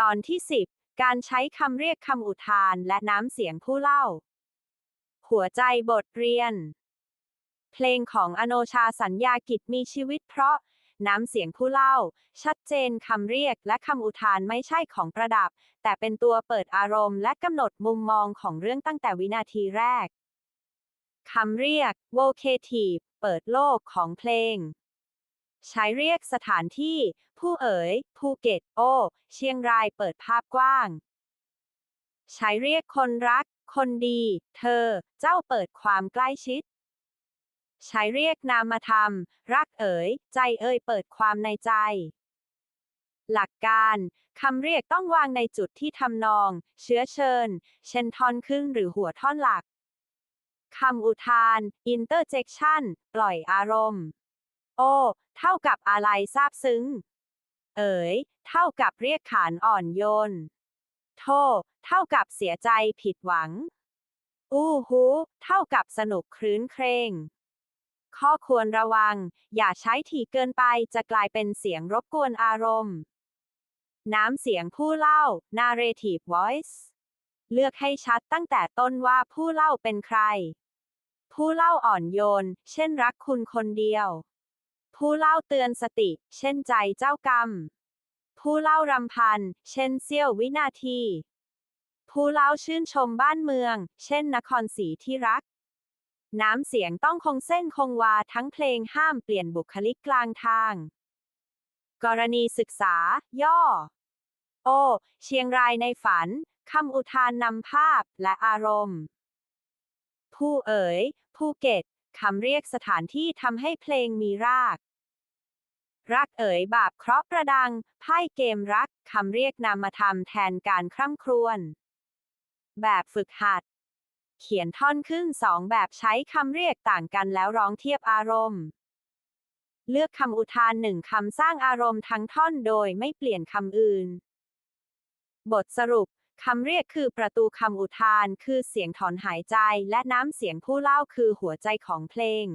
ตอนที่ 10 การใช้คำเรียกคำอุทานและน้ำเสียงผู้เล่า หัวใจบทเรียน เพลงของอโนชาสัญญากิจมีชีวิตเพราะน้ำเสียงผู้เล่า ชัดเจนคำเรียกและคำอุทานไม่ใช่ของประดับ แต่เป็นตัวเปิดอารมณ์และกำหนดมุมมองของเรื่องตั้งแต่วินาทีแรก คำเรียก vocative เปิดโลกของเพลง ใช้เรียกสถานที่ ผู้เอ๋ย ภูเก็ต โอ เชียงรายเปิดภาพกว้าง ใช้เรียกคนรัก คนดี เธอ เจ้าเปิดความใกล้ชิด ใช้เรียกนามธรรม รักเอ๋ย ใจเอ่ยเปิดความในใจ หลักการ คำเรียกต้องวางในจุดที่ทำนอง เชื้อเชิญ เช่นท่อนครึ่งหรือหัวท่อนหลักคำอุทาน interjection ปล่อยอารมณ์ โอ้ เท่ากับอะไรซาบซึ้ง เอ๋ย เท่ากับเรียกขานอ่อนโยน โทเท่ากับเสียใจผิดหวัง อู้หู เท่ากับสนุกครื้นเครง ข้อควรระวัง อย่าใช้ถี่เกินไปจะกลายเป็นเสียงรบกวนอารมณ์ น้ำเสียงผู้เล่า narrative voice เลือกให้ชัดตั้งแต่ต้นว่าผู้เล่าเป็นใคร ผู้เล่าอ่อนโยน เช่นรักคุณคนเดียว ผู้เล่าเตือนสติ เช่นใจเจ้ากรรม ผู้เล่ารำพัน เช่นเสี้ยววินาที ผู้เล่าชื่นชมบ้านเมือง เช่นนครศรีที่รัก น้ำเสียงต้องคงเส้นคงวาทั้งเพลงห้ามเปลี่ยนบุคลิกกลางทาง กรณีศึกษา ย่อ โอ เชียงรายในฝันคำอุทานนำภาพและอารมณ์ ผู้เอ๋ย ภูเก็ตคำเรียกสถานที่ทำให้เพลงมีราก รักเอ๋ยบาปเคราะห์ประดังไพ่เกมรักคำเรียกนามธรรมแทนการคร่ำครวญแบบฝึกหัด เขียนท่อนครึ่งสองแบบใช้คำเรียกต่างกันแล้วร้องเทียบอารมณ์ เลือกคำอุทานหนึ่งคำสร้างอารมณ์ทั้งท่อนโดยไม่เปลี่ยนคำอื่น บทสรุปคำเรียกคือประตูคำอุทานคือเสียงถอนหายใจและน้ำเสียงผู้เล่าคือหัวใจของเพลง